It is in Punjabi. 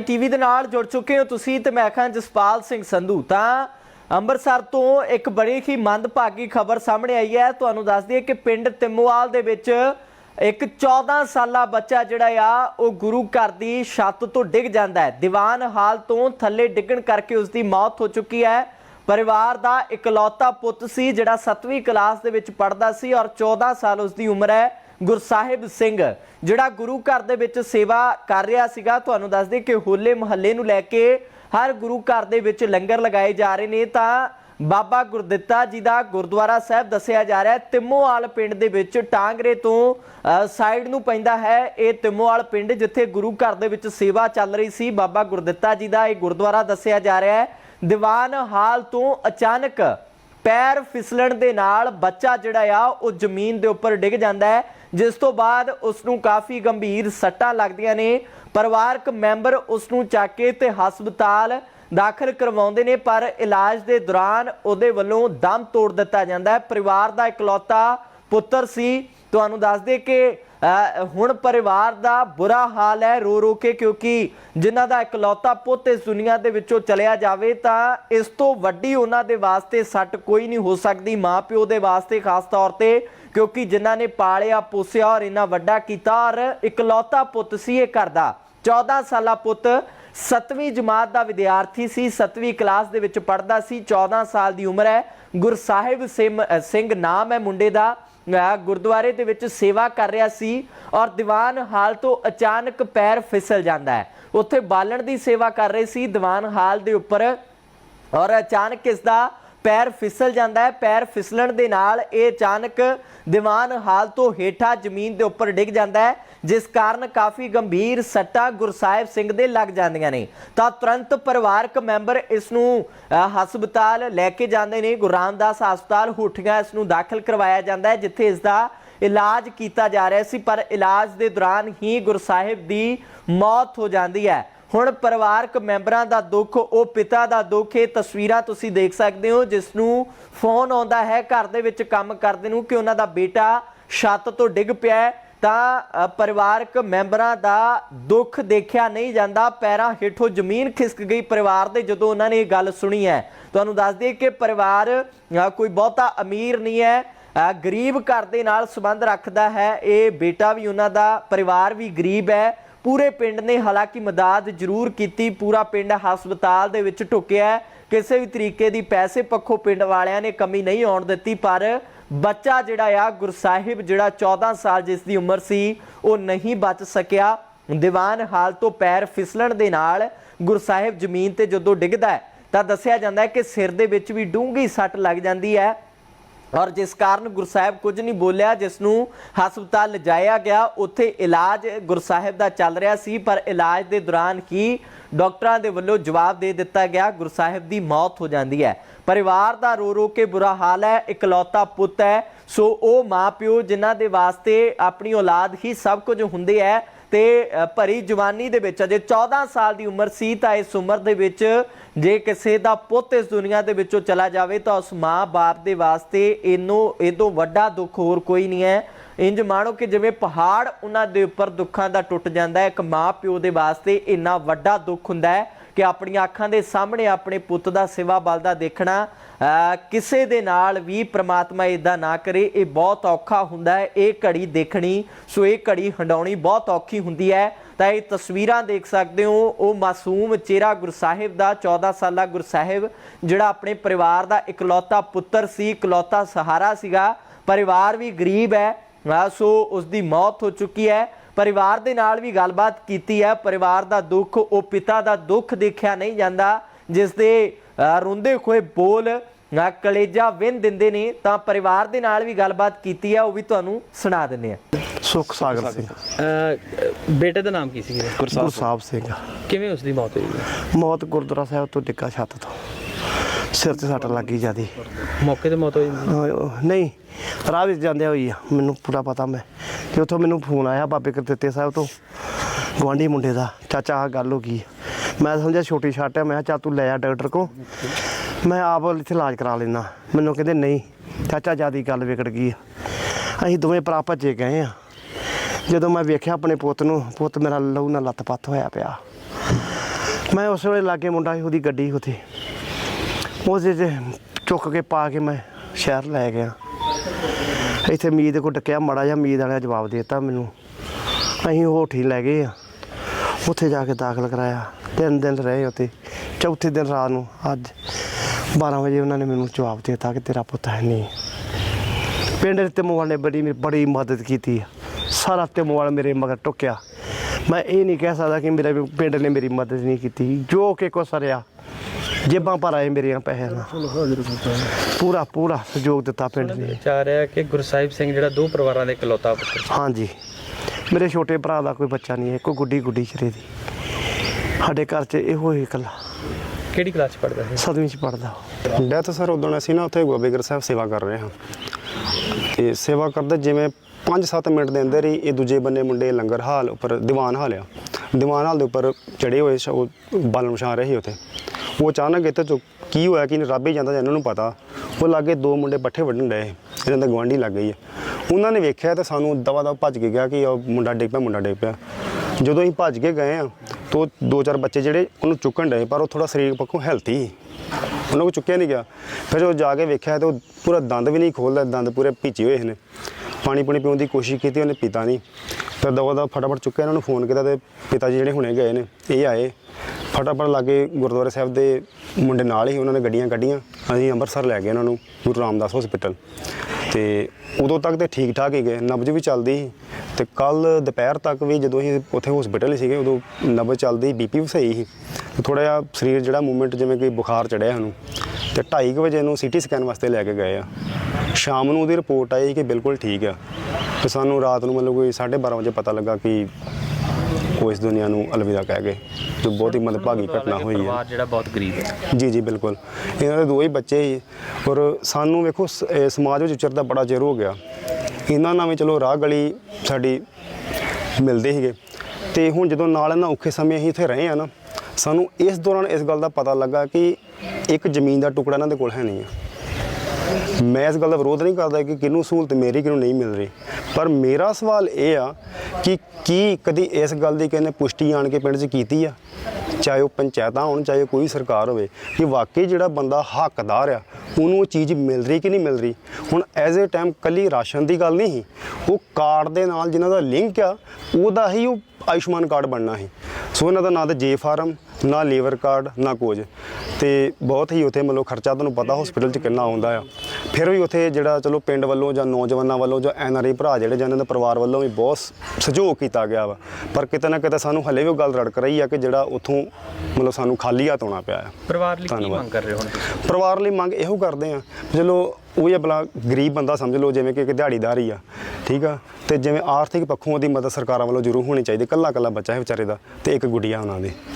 ਟੀਵੀ ਦੇ ਨਾਲ ਜੁੜ ਚੁੱਕੇ ਹੋ ਤੁਸੀਂ ਤੇ ਮੈਂ ਖਾਂ ਜਸਪਾਲ ਸਿੰਘ ਸੰਧੂ। ਤਾਂ ਅੰਮ੍ਰਿਤਸਰ ਤੋਂ ਇੱਕ ਬੜੀ ਹੀ ਮੰਦਭਾਗੀ ਖਬਰ ਸਾਹਮਣੇ ਆਈ ਹੈ। ਤੁਹਾਨੂੰ ਦੱਸ ਦਈਏ ਕਿ ਪਿੰਡ ਤਿੰਮੋਵਾਲ ਦੇ ਵਿੱਚ ਇੱਕ 14 ਸਾਲਾ ਬੱਚਾ ਜਿਹੜਾ ਆ, ਉਹ ਗੁਰੂ ਘਰ ਦੀ ਛੱਤ ਤੋਂ ਡਿੱਗ ਜਾਂਦਾ ਹੈ। ਦੀਵਾਨ ਹਾਲ ਤੋਂ ਥੱਲੇ ਡਿੱਗਣ ਕਰਕੇ ਉਸ ਦੀ ਮੌਤ ਹੋ ਚੁੱਕੀ ਹੈ। ਪਰਿਵਾਰ ਦਾ ਇਕਲੌਤਾ ਪੁੱਤ ਸੀ ਜਿਹੜਾ 7ਵੀਂ ਕਲਾਸ ਦੇ ਵਿੱਚ ਪੜ੍ਹਦਾ ਸੀ ਔਰ 14 ਸਾਲ ਉਸ ਦੀ ਉਮਰ ਹੈ। ਗੁਰਸਾਹਿਬ ਸਿੰਘ, ਜਿਹੜਾ ਗੁਰੂ ਘਰ ਦੇ ਵਿੱਚ ਸੇਵਾ ਕਰ ਰਿਹਾ ਸੀਗਾ, ਤੁਹਾਨੂੰ ਦੱਸ ਦੇ ਕਿ ਹੋਲੇ ਮਹੱਲੇ ਨੂੰ ਲੈ ਕੇ ਹਰ ਗੁਰੂ ਘਰ ਦੇ ਵਿੱਚ ਲੰਗਰ ਲਗਾਏ ਜਾ ਰਹੇ ਨੇ, ਤਾਂ ਬਾਬਾ ਗੁਰਦਿੱਤਾ ਜੀ ਦਾ ਗੁਰਦੁਆਰਾ ਸਾਹਿਬ ਦੱਸਿਆ ਜਾ ਰਿਹਾ ਹੈ, ਤਿੰਮੋਵਾਲ ਪਿੰਡ ਦੇ ਵਿੱਚ ਟਾਂਗਰੇ ਤੋਂ ਸਾਈਡ ਨੂੰ ਪੈਂਦਾ ਹੈ, ਇਹ ਤਿੰਮੋਵਾਲ ਪਿੰਡ ਜਿੱਥੇ ਗੁਰੂ ਘਰ ਦੇ ਵਿੱਚ ਸੇਵਾ ਚੱਲ ਰਹੀ ਸੀ, ਬਾਬਾ ਗੁਰਦਿੱਤਾ ਜੀ ਦਾ ਇਹ ਗੁਰਦੁਆਰਾ ਦੱਸਿਆ ਜਾ ਰਿਹਾ ਹੈ। ਦੀਵਾਨ ਹਾਲ ਤੋਂ ਅਚਾਨਕ ਪੈਰ ਫਿਸਲਣ ਦੇ ਨਾਲ ਬੱਚਾ ਜਿਹੜਾ ਆ, ਉਹ ਜ਼ਮੀਨ ਦੇ ਉੱਪਰ ਡਿੱਗ ਜਾਂਦਾ ਹੈ, ਜਿਸ ਤੋਂ ਬਾਅਦ ਉਸ ਨੂੰ ਕਾਫੀ ਗੰਭੀਰ ਸੱਟਾਂ ਲੱਗਦੀਆਂ ਨੇ। ਪਰਿਵਾਰਕ ਮੈਂਬਰ ਉਸ ਨੂੰ ਚੱਕ ਕੇ ਤੇ ਹਸਪਤਾਲ ਦਾਖਲ ਕਰਵਾਉਂਦੇ ਨੇ, ਪਰ ਇਲਾਜ ਦੇ ਦੌਰਾਨ ਉਹਦੇ ਵੱਲੋਂ ਦਮ ਤੋੜ ਦਿੱਤਾ ਜਾਂਦਾ ਹੈ। ਪਰਿਵਾਰ ਦਾ ਇਕਲੌਤਾ ਪੁੱਤਰ ਸੀ। ਤੁਹਾਨੂੰ ਦੱਸ ਦੇ ਕਿ ਹੁਣ ਪਰਿਵਾਰ ਦਾ ਬੁਰਾ ਹਾਲ ਹੈ ਰੋ ਰੋ ਕੇ, ਕਿਉਂਕਿ ਜਿਨ੍ਹਾਂ ਦਾ ਇਕਲੌਤਾ ਪੁੱਤ ਇਸ ਦੁਨੀਆ ਦੇ ਵਿੱਚੋਂ ਚਲਿਆ ਜਾਵੇ, ਤਾਂ ਇਸ ਤੋਂ ਵੱਡੀ ਉਹਨਾਂ ਦੇ ਵਾਸਤੇ ਸੱਟ ਕੋਈ ਨਹੀਂ ਹੋ ਸਕਦੀ, ਮਾਪਿਓ ਦੇ ਵਾਸਤੇ ਖਾਸ ਤੌਰ ਤੇ, ਕਿਉਂਕਿ ਜਿਨ੍ਹਾਂ ਨੇ ਪਾਲਿਆ, ਪੋਸਿਆ ਔਰ ਇੰਨਾ ਵੱਡਾ ਕੀਤਾ, ਔਰ ਇਕਲੌਤਾ ਪੁੱਤ ਸੀ ਇਹ ਘਰ ਦਾ। 14 ਸਾਲਾ ਪੁੱਤ 7ਵੀਂ ਜਮਾਤ ਦਾ ਵਿਦਿਆਰਥੀ ਸੀ 7ਵੀਂ ਕਲਾਸ ਦੇ ਵਿੱਚ ਪੜ੍ਹਦਾ ਸੀ 14 ਸਾਲ ਦੀ ਉਮਰ ਹੈ। ਗੁਰਸਾਹਿਬ ਸਿਮ- ਸਿੰਘ ਨਾਮ ਹੈ ਮੁੰਡੇ ਦਾ। ਗੁਰਦੁਆਰੇ ਦੇ ਵਿੱਚ ਸੇਵਾ ਕਰ ਰਿਹਾ ਸੀ ਔਰ ਦੀਵਾਨ ਹਾਲ ਤੋਂ ਅਚਾਨਕ ਪੈਰ ਫਿਸਲ ਜਾਂਦਾ ਹੈ। ਉੱਥੇ ਬਾਲਣ ਦੀ ਸੇਵਾ ਕਰ ਰਹੇ ਸੀ ਦੀਵਾਨ ਹਾਲ ਦੇ ਉੱਪਰ ਔਰ ਅਚਾਨਕ ਇਸ ਦਾ ਪੈਰ ਫਿਸਲ ਜਾਂਦਾ ਹੈ, ਪੈਰ ਫਿਸਲਣ ਦੇ ਨਾਲ ਇਹ ਅਚਾਨਕ ਦੀਵਾਨ ਹਾਲ ਤੋਂ ਹੇਠਾਂ ਜ਼ਮੀਨ ਦੇ ਉੱਪਰ ਡਿੱਗ ਜਾਂਦਾ ਹੈ, ਜਿਸ ਕਾਰਨ ਕਾਫੀ ਗੰਭੀਰ ਸੱਟਾਂ ਗੁਰਸਾਹਿਬ ਸਿੰਘ ਦੇ ਲੱਗ ਜਾਂਦੀਆਂ ਨੇ। ਤਾਂ ਤੁਰੰਤ ਪਰਿਵਾਰਕ ਮੈਂਬਰ ਇਸ ਨੂੰ ਹਸਪਤਾਲ ਲੈ ਕੇ ਜਾਂਦੇ ਨੇ। ਗੁਰੂ ਰਾਮਦਾਸ ਹਸਪਤਾਲ ਹੁਠੀਆਂ ਇਸ ਨੂੰ ਦਾਖਲ ਕਰਵਾਇਆ ਜਾਂਦਾ ਹੈ, ਜਿੱਥੇ ਇਸ ਦਾ ਇਲਾਜ ਕੀਤਾ ਜਾ ਰਿਹਾ ਸੀ। ਪਰ ਇਲਾਜ ਦੇ ਦੌਰਾਨ ਹੀ ਗੁਰਸਾਹਿਬ ਦੀ ਮੌਤ ਹੋ ਜਾਂਦੀ ਹੈ। ਹੁਣ ਪਰਿਵਾਰਕ ਮੈਂਬਰਾਂ ਦਾ ਦੁੱਖ, ਉਹ ਪਿਤਾ ਦਾ ਦੁੱਖ, ਇਹ ਤਸਵੀਰਾਂ ਤੁਸੀਂ ਦੇਖ ਸਕਦੇ ਹੋ ਜਿਸ ਨੂੰ ਫੋਨ ਆਉਂਦਾ ਹੈ, ਘਰ ਦੇ ਵਿੱਚ ਕੰਮ ਕਰਦੇ ਨੂੰ ਕਿ ਉਹਨਾਂ ਦਾ ਬੇਟਾ ਛੱਤ ਤੋਂ ਡਿੱਗ ਪਿਆ ਹੈ, ਤਾਂ ਪਰਿਵਾਰਕ ਮੈਂਬਰਾਂ ਦਾ ਦੁੱਖ ਦੇਖਿਆ ਨਹੀਂ ਜਾਂਦਾ, ਪੈਰਾਂ ਹੇਠੋਂ ਜ਼ਮੀਨ ਖਿਸਕ ਗਈ ਪਰਿਵਾਰ ਦੇ ਜਦੋਂ ਉਹਨਾਂ ਨੇ ਇਹ ਗੱਲ ਸੁਣੀ ਹੈ। ਤੁਹਾਨੂੰ ਦੱਸ ਦਈਏ ਕਿ ਪਰਿਵਾਰ ਕੋਈ ਬਹੁਤਾ ਅਮੀਰ ਨਹੀਂ ਹੈ ਗਰੀਬ ਘਰ ਦੇ ਨਾਲ ਸੰਬੰਧ ਰੱਖਦਾ ਹੈ, ਇਹ ਬੇਟਾ ਵੀ ਉਹਨਾਂ ਦਾ, ਪਰਿਵਾਰ ਵੀ ਗਰੀਬ ਹੈ ਪੂਰੇ ਪਿੰਡ ਨੇ ਹਾਲਾਂਕਿ ਮਦਦ ਜ਼ਰੂਰ ਕੀਤੀ। ਪੂਰਾ ਪਿੰਡ ਹਸਪਤਾਲ ਦੇ ਵਿੱਚ ਢੁਕਿਆ ਕਿਸੇ ਵੀ ਤਰੀਕੇ ਦੀ ਪੈਸੇ ਪੱਖੋਂ ਪਿੰਡ ਵਾਲਿਆਂ ਨੇ ਕਮੀ ਨਹੀਂ ਆਉਣ ਦਿੱਤੀ, ਪਰ ਬੱਚਾ ਜਿਹੜਾ ਆ ਗੁਰਸਾਹਿਬ ਜਿਹੜਾ 14 ਸਾਲ ਜਿਸ ਦੀ ਉਮਰ ਸੀ, ਉਹ ਨਹੀਂ ਬਚ ਸਕਿਆ। ਦੀਵਾਨ ਹਾਲ ਤੋਂ ਪੈਰ ਫਿਸਲਣ ਦੇ ਨਾਲ ਗੁਰਸਾਹਿਬ ਜ਼ਮੀਨ ਤੇ ਜਦੋਂ ਡਿੱਗਦਾ ਹੈ, ਤਾਂ ਦੱਸਿਆ ਜਾਂਦਾ ਹੈ ਕਿ ਸਿਰ ਦੇ ਵਿੱਚ ਵੀ ਡੂੰਘੀ ਸੱਟ ਲੱਗ ਜਾਂਦੀ ਹੈ। ਔਰ ਜਿਸ ਕਾਰਨ ਗੁਰਸਾਹਿਬ ਕੁਝ ਨਹੀਂ ਬੋਲਿਆ, ਜਿਸ ਨੂੰ ਹਸਪਤਾਲ ਲਿਜਾਇਆ ਗਿਆ, ਉੱਥੇ ਇਲਾਜ ਗੁਰਸਾਹਿਬ ਦਾ ਚੱਲ ਰਿਹਾ ਸੀ, ਪਰ ਇਲਾਜ ਦੇ ਦੌਰਾਨ ਹੀ ਡਾਕਟਰਾਂ ਦੇ ਵੱਲੋਂ ਜਵਾਬ ਦੇ ਦਿੱਤਾ ਗਿਆ ਗੁਰਸਾਹਿਬ ਦੀ ਮੌਤ ਹੋ ਜਾਂਦੀ ਹੈ। ਪਰਿਵਾਰ ਦਾ ਰੋ ਰੋ ਕੇ ਬੁਰਾ ਹਾਲ ਹੈ, ਇਕਲੌਤਾ ਪੁੱਤ ਹੈ, ਸੋ ਉਹ ਮਾਪਿਓ ਜਿਨ੍ਹਾਂ ਦੇ ਵਾਸਤੇ ਆਪਣੀ ਔਲਾਦ ਹੀ ਸਭ ਕੁਝ ਹੁੰਦੇ ਹੈ ਤੇ ਭਰੀ ਜਵਾਨੀ ਦੇ ਵਿੱਚ, ਅਜੇ 14 ਸਾਲ ਦੀ ਉਮਰ ਸੀ, ਤਾਂ ਇਸ ਉਮਰ ਦੇ ਵਿੱਚ ਜੇ ਕਿਸੇ ਦਾ ਪੁੱਤ ਇਸ ਦੁਨੀਆ ਦੇ ਵਿੱਚੋਂ ਚਲਾ ਜਾਵੇ, ਤਾਂ ਉਸ ਮਾਂ-ਬਾਪ ਦੇ ਵਾਸਤੇ ਇਹਨੂੰ ਇਹ ਤੋਂ ਵੱਡਾ ਦੁੱਖ ਹੋਰ ਕੋਈ ਨਹੀਂ ਹੈ। ਇੰਜ ਮਾਣੋ ਕਿ ਜਿਵੇਂ ਪਹਾੜ ਉਹਨਾਂ ਦੇ ਉੱਪਰ ਦੁੱਖਾਂ ਦਾ ਟੁੱਟ ਜਾਂਦਾ ਹੈ, ਇੱਕ ਮਾਂ-ਪਿਓ ਦੇ ਵਾਸਤੇ ਇੰਨਾ ਵੱਡਾ ਦੁੱਖ ਹੁੰਦਾ ਹੈ ਕਿ ਆਪਣੀਆਂ ਅੱਖਾਂ ਦੇ ਸਾਹਮਣੇ ਆਪਣੇ ਪੁੱਤ ਦਾ ਸੇਵਾ ਬਲਦਾ ਦੇਖਣਾ ਕਿਸੇ ਦੇ ਨਾਲ ਵੀ ਪ੍ਰਮਾਤਮਾ ਇਦਾਂ ਨਾ ਕਰੇ, ਇਹ ਬਹੁਤ ਔਖਾ ਹੁੰਦਾ ਹੈ। ਇਹ ਘੜੀ ਦੇਖਣੀ, ਸੋ ਇਹ ਘੜੀ ਹੰਡਾਉਣੀ ਬਹੁਤ ਔਖੀ ਹੁੰਦੀ ਹੈ। ਤਾਂ ਇਹ ਤਸਵੀਰਾਂ ਦੇਖ ਸਕਦੇ ਹੋ, ਉਹ ਮਾਸੂਮ ਚਿਹਰਾ ਗੁਰਸਾਹਿਬ ਦਾ 14 ਸਾਲਾ ਗੁਰਸਾਹਿਬ ਜਿਹੜਾ ਆਪਣੇ ਪਰਿਵਾਰ ਦਾ ਇਕਲੌਤਾ ਪੁੱਤਰ ਸੀ, ਇਕਲੌਤਾ ਸਹਾਰਾ ਸੀਗਾ। ਪਰਿਵਾਰ ਵੀ ਗਰੀਬ ਹੈ ਸੋ ਉਸ ਦੀ ਮੌਤ ਹੋ ਚੁੱਕੀ ਹੈ। ਪਰਿਵਾਰ ਦੇ ਨਾਲ ਵੀ ਗੱਲਬਾਤ ਕੀਤੀ ਹੈ। ਪਰਿਵਾਰ ਦਾ ਦੁੱਖ, ਉਹ ਪਿਤਾ ਦਾ ਦੁੱਖ ਦੇਖਿਆ ਨਹੀਂ ਜਾਂਦਾ ਜਿਸ ਦੇ ਰੋਂਦੇ ਹੋਏ ਬੋਲ ਅਹ, ਕਲੇਜਾ ਵਿੰਨ ਦਿੰਦੇ ਨੇ ਤਾਂ ਪਰਿਵਾਰ ਦੇ ਨਾਲ ਵੀ ਗੱਲਬਾਤ ਕੀਤੀ ਹੈ ਉਹ ਵੀ ਤੁਹਾਨੂੰ ਸੁਣਾ ਦਿੰਦੇ ਆ। ਸੁਖ ਸਾਗਰ ਸਿੰਘ। ਅਹ ਬੇਟੇ ਦਾ ਨਾਮ ਕੀ ਸੀ ਇਹਦਾ? ਗੁਰਸਾਹਿਬ ਸਿੰਘ। ਕਿਵੇਂ ਉਸ ਦੀ ਮੌਤ ਹੋਈ? ਮੌਤ ਗੁਰਦੁਆਰਾ ਸਾਹਿਬ ਤੋਂ ਡਿੱਗਾ ਛੱਤ ਤੋਂ। ਸਿਰ ਤੇ ਸੱਟ ਲੱਗੀ ਜਿਆਦੀ। ਮੌਕੇ ਤੇ ਮੌਤ ਹੋਈ ਸੀ? ਨਹੀਂ ਰਾਹ ਵਿੱਚ ਜਾਂਦੇ ਹੋਈ ਆ ਮੈਨੂੰ ਪੂਰਾ ਪਤਾ ਮੈਂ। ਕਿ ਉੱਥੋਂ ਮੈਨੂੰ ਫੋਨ ਆਇਆ ਬਾਬੇ ਕਰਤਿੱਤੇ ਸਾਹਿਬ ਤੋਂ ਗਵਾਂਢੀ ਮੁੰਡੇ ਦਾ ਚਾਚਾ ਆ ਗੱਲ ਹੋ ਗਈ। ਮੈਂ ਸਮਝਿਆ ਛੋਟੀ ਛੱਟ ਹੈ ਮੈਂ ਕਿਹਾ ਚੱਲ ਤੂੰ ਲੈ ਆ ਡਾਕਟਰ ਕੋ ਮੈਂ ਆਪ ਇੱਥੇ ਇਲਾਜ ਕਰਾ ਲੈਣਾ ਮੈਨੂੰ ਕਹਿੰਦੇ, ਨਹੀਂ, ਚਾਚਾ ਜਿਆਦੀ ਗੱਲ ਵਿਗੜ ਗਈ ਆ। ਅਸੀਂ ਦੋਵੇਂ ਭਰਾ ਭੱਜੇ ਗਏ ਆ। ਜਦੋਂ ਮੈਂ ਵੇਖਿਆ ਆਪਣੇ ਪੁੱਤ ਨੂੰ, ਪੁੱਤ ਮੇਰਾ ਲਹੂ ਨਾਲ ਲੱਤ-ਪੱਤ ਹੋਇਆ ਪਿਆ। ਮੈਂ ਉਸ ਵੇਲੇ ਲਾਗੇ ਮੁੰਡਾ ਸੀ, ਉਹਦੀ ਗੱਡੀ ਉੱਥੇ। ਉਹਦੇ 'ਚ ਚੁੱਕ ਕੇ ਪਾ ਕੇ ਮੈਂ ਸ਼ਹਿਰ ਲੈ ਗਿਆ। ਇੱਥੇ ਮੀਤ ਕੋ ਟੱਕਿਆ ਮੜਾ ਜਿਹਾ ਮੀਤ ਵਾਲਿਆ ਜਵਾਬ ਦੇ ਦਿੱਤਾ ਮੈਨੂੰ। ਅਸੀਂ ਹੋਠੀ ਲੈ ਗਏ ਆ। ਉੱਥੇ ਜਾ ਕੇ ਦਾਖਲ ਕਰਾਇਆ। ਤਿੰਨ ਦਿਨ ਰਹੇ ਉੱਥੇ। ਚੌਥੇ ਦਿਨ ਰਾਤ ਨੂੰ, ਅੱਜ। 12 ਵਜੇ ਉਹਨਾਂ ਨੇ ਮੈਨੂੰ ਜਵਾਬ ਦਿੱਤਾ ਕਿ ਤੇਰਾ ਪੁੱਤ ਹੈ ਨਹੀਂ। ਪਿੰਡ ਦੇ ਮੋਬਾਈਲ ਨੇ ਬੜੀ ਬੜੀ ਮਦਦ ਕੀਤੀ ਸਾਰਾ ਤੇ ਮੋਬਾਈਲ ਮੇਰੇ ਮਗਰ ਟੁੱਕਿਆ। ਮੈਂ ਇਹ ਨਹੀਂ ਕਹਿ ਸਕਦਾ ਕਿ ਮੇਰੇ ਪਿੰਡ ਨੇ ਮੇਰੀ ਮਦਦ ਨਹੀਂ ਕੀਤੀ। ਜੋ ਕਿ ਕੋ ਸਰਿਆ ਜੇਬਾਂ ਭਰ ਆਏ ਮੇਰੀਆਂ ਪੈਸੇ ਨਾਲ। ਪੂਰਾ ਪੂਰਾ ਸਹਿਯੋਗ ਦਿੱਤਾ ਪਿੰਡ ਨੇ। ਚਾਹ ਰਿਹਾ ਕਿ ਗੁਰਸਾਹਿਬ ਸਿੰਘ ਜਿਹੜਾ ਦੋ ਪਰਿਵਾਰਾਂ ਦੇ ਇਕਲੌਤਾ ਪੁੱਤਰ ਸੀ। ਹਾਂਜੀ। ਮੇਰੇ ਛੋਟੇ ਭਰਾ ਦਾ ਕੋਈ ਬੱਚਾ ਨਹੀਂ ਹੈ ਕੋਈ ਗੁੱਡੀ ਗੁੱਡੀ ਚਰੇ ਦੀ। ਸਾਡੇ ਘਰ 'ਚ ਇਹੋ ਹੀ ਇਕੱਲਾ। ਕਿਹੜੀ ਕਲਾਸ ਚ ਪੜਦਾ ਸੀ? ਸਦਵੀਂ 'ਚ ਪੜਦਾ ਡੈਥ ਸਰ ਉਦੋਂ ਅਸੀਂ ਨਾ ਉੱਥੇ ਗੋਬੇਗਰ ਸਾਹਿਬ ਸੇਵਾ ਕਰ ਰਹੇ ਹਾਂ। ਤੇ ਸੇਵਾ ਕਰਦੇ ਜਿਵੇਂ 5-7 ਮਿੰਟ ਦੇ ਅੰਦਰ ਹੀ ਇਹ ਦੂਜੇ ਬੰਨੇ ਮੁੰਡੇ ਲੰਗਰ ਹਾਲ ਉੱਪਰ ਦੀਵਾਨ ਹਾਲ ਆ ਦੀਵਾਨ ਹਾਲ ਦੇ ਉੱਪਰ ਚੜੇ ਹੋਏ ਸ਼- ਉਹ ਬਾਲਣ ਵਿਛਾ ਰਹੇ ਸੀ ਉੱਥੇ। ਉਹ ਅਚਾਨਕ ਇੱਥੇ ਚੋਂ ਕੀ ਹੋਇਆ ਕਿ ਰੱਬ ਹੀ ਜਾਂਦਾ ਇਹਨਾਂ ਨੂੰ ਪਤਾ। ਉਹ ਲਾਗੇ ਦੋ ਮੁੰਡੇ ਪੱਠੇ ਵੱਢਣ ਡਏ ਇਹਨਾਂ ਦਾ ਗਵਾਂਢੀ ਲੱਗ ਗਈ ਆ ਉਹਨਾਂ ਨੇ ਵੇਖਿਆ ਤਾਂ ਸਾਨੂੰ ਦਵਾ ਦਵਾ ਭੱਜ ਕੇ ਗਿਆ ਕਿ ਉਹ ਮੁੰਡਾ ਡਿੱਗ ਪਿਆ ਮੁੰਡਾ ਡਿੱਗ ਪਿਆ। ਜਦੋਂ ਅਸੀਂ ਭੱਜ ਕੇ ਗਏ ਆ ਤਾਂ ਉਹ ਦੋ ਚਾਰ ਬੱਚੇ ਜਿਹੜੇ ਉਹਨੂੰ ਚੁੱਕਣ ਡਏ, ਪਰ ਉਹ ਥੋੜਾ ਸਰੀਰ ਪੱਖੋਂ ਹੈਲਥੀ ਸੀ। ਉਹਨਾਂ ਕੋ ਚੁੱਕਿਆ ਨਹੀਂ ਗਿਆ। ਫਿਰ ਉਹ ਜਾ ਕੇ ਵੇਖਿਆ ਤੇ ਉਹ ਪੂਰਾ ਦੰਦ ਵੀ ਨਹੀਂ ਖੋਲਦਾ, ਦੰਦ ਪੂਰੇ ਭੀਚੇ ਹੋਏ ਨੇ। ਪਾਣੀ ਪੁਣੀ ਪੀਣ ਦੀ ਕੋਸ਼ਿਸ਼ ਕੀਤੀ, ਉਹਨੇ ਪੀਤਾ ਨਹੀਂ ਫਿਰ ਦਵਾ ਦਾ ਫਟਾਫਟ ਚੁੱਕਿਆ, ਇਹਨਾਂ ਨੂੰ ਫੋਨ ਕੀਤਾ ਤੇ ਪਿਤਾ ਜੀ ਜਿਹੜੇ ਹੁਣੇ ਗਏ ਨੇ, ਇਹ ਆਏ। ਫਟਾਫਟ ਲਾਗੇ ਗੁਰਦੁਆਰੇ ਸਾਹਿਬ ਦੇ ਮੁੰਡੇ ਨਾਲ ਹੀ ਉਹਨਾਂ ਨੇ ਗੱਡੀਆਂ ਕੱਢੀਆਂ। ਅਸੀਂ ਅੰਮ੍ਰਿਤਸਰ ਲੈ ਗਏ ਉਹਨਾਂ ਨੂੰ, ਗੁਰੂ ਰਾਮਦਾਸ ਹਸਪੀਟਲ ਤੇ ਉਦੋਂ ਤੱਕ ਤੇ ਠੀਕ ਠਾਕ ਹੀ ਗਏ, ਨਬਜ ਵੀ ਚੱਲਦੀ ਸੀ। ਤੇ ਕੱਲ ਦੁਪਹਿਰ ਤੱਕ ਵੀ ਜਦੋਂ ਅਸੀਂ ਉੱਥੇ ਹਸਪੀਟਲ ਹੀ ਸੀਗੇ ਉਦੋਂ ਨਬਜ ਚੱਲਦੀ ਬੀਪੀ ਵੀ ਸਹੀ ਸੀ। ਥੋੜਾ ਜਿਹਾ ਸਰੀਰ ਜਿਹੜਾ ਮੂਵਮੈਂਟ ਜਿਵੇਂ ਕਿ ਬੁਖਾਰ ਚੜਿਆ ਸਾਨੂੰ ਤੇ 2:30 ਵਜੇ ਨੂੰ ਸੀਟੀ ਸਕੈਨ ਵਾਸਤੇ ਲੈ ਕੇ ਗਏ ਆ। ਸ਼ਾਮ ਨੂੰ ਉਹਦੀ ਰਿਪੋਰਟ ਆਈ ਕਿ ਬਿਲਕੁਲ ਠੀਕ ਆ। ਤੇ ਸਾਨੂੰ ਰਾਤ ਨੂੰ ਮਤਲਬ ਕੋਈ 12:30 ਵਜੇ ਪਤਾ ਲੱਗਾ ਕਿ ਉਹ ਇਸ ਦੁਨੀਆ ਨੂੰ ਅਲਵਿਦਾ ਕਹਿ ਗਏ ਜੋ ਬਹੁਤ ਹੀ ਮੰਦਭਾਗੀ ਘਟਨਾ ਹੋਈ ਹੈ ਪਰਿਵਾਰ ਜਿਹੜਾ ਬਹੁਤ ਗਰੀਬ ਹੈ। ਜੀ ਜੀ ਬਿਲਕੁਲ। ਇਹਨਾਂ ਦੇ ਦੋ ਹੀ ਬੱਚੇ ਸੀ। ਔਰ ਸਾਨੂੰ ਵੇਖੋ ਸਮਾਜ ਵਿੱਚ ਉਚਰਦਾ ਬੜਾ ਚਿਰ ਹੋ ਗਿਆ। ਇਹਨਾਂ ਨਾਲ ਵੀ ਚਲੋ ਰਾਹ ਗਲੀ ਸਾਡੀ ਮਿਲਦੇ ਸੀਗੇ। ਤੇ ਹੁਣ ਜਦੋਂ ਨਾਲ ਇਹਨਾਂ ਔਖੇ ਸਮੇਂ ਅਸੀਂ ਇੱਥੇ ਰਹੇ ਆ ਨਾ, ਸਾਨੂੰ ਇਸ ਦੌਰਾਨ ਇਸ ਗੱਲ ਦਾ ਪਤਾ ਲੱਗਾ ਕਿ ਇੱਕ ਜ਼ਮੀਨ ਦਾ ਟੁਕੜਾ ਇਹਨਾਂ ਦੇ ਕੋਲ ਹੈ ਨਹੀਂ ਹੈ ਮੈਂ ਇਸ ਗੱਲ ਦਾ ਵਿਰੋਧ ਨਹੀਂ ਕਰਦਾ ਕਿ ਕਿਹਨੂੰ ਸਹੂਲਤ ਮੇਰੀ, ਕਿਹਨੂੰ ਨਹੀਂ ਮਿਲ ਰਹੀ। ਪਰ ਮੇਰਾ ਸਵਾਲ ਇਹ ਆ ਕਿ ਕੀ ਕਦੀ ਇਸ ਗੱਲ ਦੀ ਕਿਸੇ ਪੁਸ਼ਟੀ ਆਣ ਕੇ ਪਿੰਡ 'ਚ ਕੀਤੀ ਆ? ਚਾਹੇ ਉਹ ਪੰਚਾਇਤਾਂ ਹੋਣ, ਚਾਹੇ ਕੋਈ ਸਰਕਾਰ ਹੋਵੇ, ਕਿ ਵਾਕਈ ਜਿਹੜਾ ਬੰਦਾ ਹੱਕਦਾਰ ਆ, ਉਹਨੂੰ ਉਹ ਚੀਜ਼ ਮਿਲ ਰਹੀ ਕਿ ਨਹੀਂ ਮਿਲ ਰਹੀ? ਹੁਣ ਐਜ਼ ਅ ਟਾਈਮ ਕੱਲੀ ਰਾਸ਼ਨ ਦੀ ਗੱਲ ਨਹੀਂ ਸੀ, ਉਹ ਕਾਰਡ ਦੇ ਨਾਲ ਜਿਨ੍ਹਾਂ ਦਾ ਲਿੰਕ ਆ, ਉਹਦਾ ਹੀ ਉਹ ਆਯੁਸ਼ਮਾਨ ਕਾਰਡ ਬਣਨਾ ਸੀ। ਸੋ ਇਹਨਾਂ ਦਾ ਨਾ ਤਾਂ ਜੇ ਫਾਰਮ ਨਾ ਲੇਬਰ ਕਾਰਡ, ਨਾ ਕੁਝ। ਤੇ ਬਹੁਤ ਹੀ ਉੱਥੇ ਮਤਲਬ ਖਰਚਾ ਤੁਹਾਨੂੰ ਪਤਾ ਹਸਪੀਟਲ 'ਚ ਕਿੰਨਾ ਆਉਂਦਾ ਆ। ਫਿਰ ਵੀ ਉੱਥੇ ਜਿਹੜਾ ਚਲੋ ਪਿੰਡ ਵੱਲੋਂ ਜਾਂ ਨੌਜਵਾਨਾਂ ਵੱਲੋਂ ਜਾਂ ਐਨ ਆਰ ਆਈ ਭਰਾ ਜਿਹੜੇ ਜਾਂ ਇਹਨਾਂ ਦੇ ਪਰਿਵਾਰ ਵੱਲੋਂ ਵੀ ਬਹੁਤ ਸਹਿਯੋਗ ਕੀਤਾ ਗਿਆ ਵਾ। ਪਰ ਕਿਤੇ ਨਾ ਕਿਤੇ ਸਾਨੂੰ ਹਲੇ ਵੀ ਉਹ ਗੱਲ ਰੜਕ ਰਹੀ ਆ ਕਿ ਜਿਹੜਾ ਉੱਥੋਂ ਮਤਲਬ ਸਾਨੂੰ ਖਾਲੀ ਹੱਥ ਆਉਣਾ ਪਿਆ ਆ। ਪਰਿਵਾਰ ਲਈ ਕੀ। ਮੰਗ ਕਰ ਰਹੇ ਹੋ ਹੁਣ ਤੁਸੀਂ? ਪਰਿਵਾਰ ਲਈ ਮੰਗ ਇਹੋ ਕਰਦੇ ਆ ਚਲੋ ਉਹ ਹੀ ਆਪਣਾ ਗਰੀਬ ਬੰਦਾ ਸਮਝ ਲਓ ਜਿਵੇਂ ਕਿ ਇੱਕ ਦਿਹਾੜੀਦਾਰ ਹੀ ਆ ਠੀਕ ਆ? ਤੇ ਜਿਵੇਂ ਆਰਥਿਕ ਪੱਖੋਂ ਉਹਦੀ ਮਦਦ ਸਰਕਾਰਾਂ ਵੱਲੋਂ ਜ਼ਰੂਰ ਹੋਣੀ ਚਾਹੀਦੀ ਕੱਲਾ ਕੱਲਾ ਬੱਚਾ ਹੈ ਵਿਚਾਰੇ ਦਾ ਤੇ ਇੱਕ ਗੁੱਡੀਆ ਉਹਨਾਂ ਦੀ।